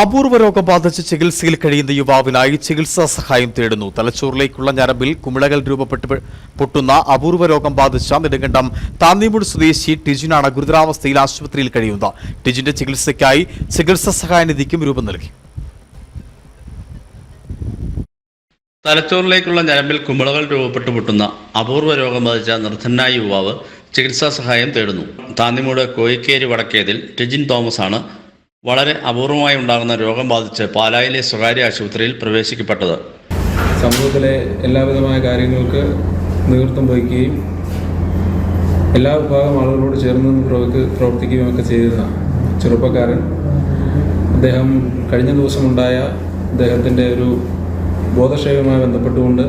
അപൂർവ രോഗം ബാധിച്ച് ചികിത്സയിൽ കഴിയുന്ന യുവാവിനായി ചികിത്സാ സഹായം തേടുന്നു. തലച്ചോറിലേക്കുള്ള ഞരമ്പിൽ കുമിളകൾ രൂപപ്പെട്ട് പൊട്ടുന്ന അപൂർവ രോഗം ബാധിച്ച നെടുങ്കണ്ടം താന്നിമൂട് സ്വദേശി ടിജിനാണ് ഗുരുതരാവസ്ഥയിൽ ആശുപത്രിയിൽ കഴിയുന്നത്. ടിജിന്റെ ചികിത്സയ്ക്കായി ചികിത്സാ സഹായ നിധിക്കും രൂപം നൽകി. തലച്ചോറിലേക്കുള്ള ഞരമ്പിൽ കുമിളകൾ രൂപപ്പെട്ടു പൊട്ടുന്ന അപൂർവ രോഗം ബാധിച്ച നിർധനായ യുവാവ് ചികിത്സാ സഹായം തേടുന്നു. താന്നിമൂട് കോയിക്കേരി വടക്കേതിൽ ടിജിൻ തോമസ് ആണ് വളരെ അപൂർവമായി ഉണ്ടാകുന്ന രോഗം ബാധിച്ച് പാലായിലെ സ്വകാര്യ ആശുപത്രിയിൽ പ്രവേശിക്കപ്പെട്ടത്. സമൂഹത്തിലെ എല്ലാവിധമായ കാര്യങ്ങൾക്ക് നേതൃത്വം വഹിക്കുകയും എല്ലാ വിഭാഗം ആളുകളോട് ചേർന്ന് പ്രവർത്തി പ്രവർത്തിക്കുകയും ഒക്കെ ചെയ്തിരുന്ന ചെറുപ്പക്കാരൻ. അദ്ദേഹം കഴിഞ്ഞ ദിവസമുണ്ടായ അദ്ദേഹത്തിന്റെ ഒരു ബോധക്ഷയവുമായി ബന്ധപ്പെട്ടുകൊണ്ട്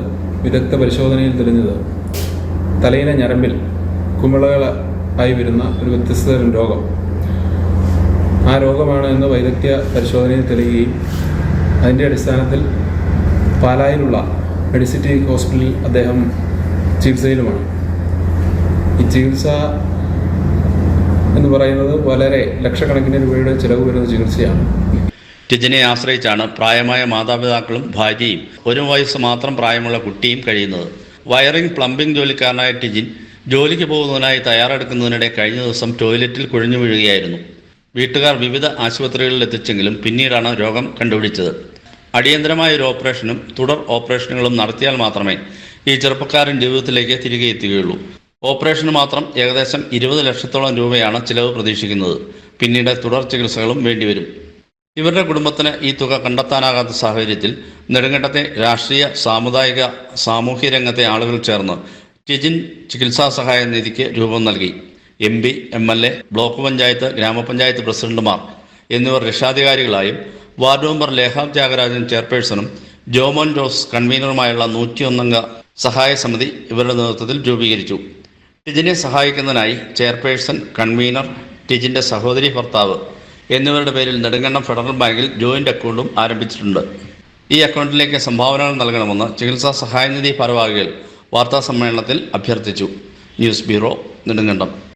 വിദഗ്ധ പരിശോധനയിൽ തെളിഞ്ഞത് തലയിലെ ഞരമ്പിൽ കുമിളകൾ ആയി വരുന്ന ഒരു വ്യത്യസ്ത രോഗം. ആ രോഗമാണ് എന്ന് വൈദഗ്ധ്യ പരിശോധനയിൽ തെളിയുകയും അതിന്റെ അടിസ്ഥാനത്തിൽ പാലായിലുള്ള മെഡിസിറ്റി ഹോസ്പിറ്റലിൽ അദ്ദേഹം ചികിത്സയിലുമാണ്. ഈ ചികിത്സ എന്ന് പറയുന്നത് വളരെ ലക്ഷക്കണക്കിന് രൂപയുടെ ചിലവ് വരുന്ന ചികിത്സയാണ്. ടിജിനെ ആശ്രയിച്ചാണ് പ്രായമായ മാതാപിതാക്കളും ഭാര്യയും ഒരു വയസ്സ് മാത്രം പ്രായമുള്ള കുട്ടിയും കഴിയുന്നത്. വയറിംഗ് പ്ലംബിംഗ് ജോലിക്കാരനായ ടിജിൻ ജോലിക്ക് പോകുന്നതിനായി തയ്യാറെടുക്കുന്നതിനിടെ കഴിഞ്ഞ ദിവസം ടോയ്ലറ്റിൽ കുഴഞ്ഞു വീഴുകയായിരുന്നു. വീട്ടുകാർ വിവിധ ആശുപത്രികളിൽ എത്തിച്ചെങ്കിലും പിന്നീടാണ് രോഗം കണ്ടുപിടിച്ചത്. അടിയന്തരമായ ഒരു ഓപ്പറേഷനും തുടർ ഓപ്പറേഷനുകളും നടത്തിയാൽ മാത്രമേ ഈ ചെറുപ്പക്കാരൻ ജീവിതത്തിലേക്ക് തിരികെ എത്തുകയുള്ളൂ. ഓപ്പറേഷന് മാത്രം ഏകദേശം ഇരുപത് ലക്ഷത്തോളം രൂപയാണ് ചിലവ് പ്രതീക്ഷിക്കുന്നത്. പിന്നീട് തുടർ ചികിത്സകളും വേണ്ടിവരും. ഇവരുടെ കുടുംബത്തിന് ഈ തുക കണ്ടെത്താനാകാത്ത സാഹചര്യത്തിൽ നെടുങ്കണ്ടത്തെ രാഷ്ട്രീയ സാമുദായിക സാമൂഹ്യ രംഗത്തെ ആളുകൾ ചേർന്ന് ടിജിൻ ചികിത്സാ സഹായ നിധിക്ക് രൂപം നൽകി. M P M L A block panchayat grama panchayat പ്രസിഡന്റുമാർ എന്നിവർ രക്ഷാധികാരികളായും വാർഡ് മെമ്പർ ലേഖാം ത്യാഗരാജൻ ചെയർപേഴ്സണും ജോമോൻ ജോസ് കൺവീനറുമായുള്ള നൂറ്റിയൊന്നംഗ സഹായ സമിതി ഇവരുടെ നേതൃത്വത്തിൽ രൂപീകരിച്ചു. ടിജിനെ സഹായിക്കുന്നതിനായി ചെയർപേഴ്സൺ കൺവീനർ ടിജിന്റെ സഹോദരി ഭർത്താവ് എന്നിവരുടെ പേരിൽ നെടുങ്കണ്ടം ഫെഡറൽ ബാങ്കിൽ ജോയിന്റ് അക്കൗണ്ടും ആരംഭിച്ചിട്ടുണ്ട്. ഈ അക്കൗണ്ടിലേക്ക് സംഭാവനകൾ നൽകണമെന്ന് ചികിത്സാ സഹായനിധി ഭാരവാഹികൾ വാർത്താ സമ്മേളനത്തിൽ അഭ്യർത്ഥിച്ചു. News bureau Nedumkandam.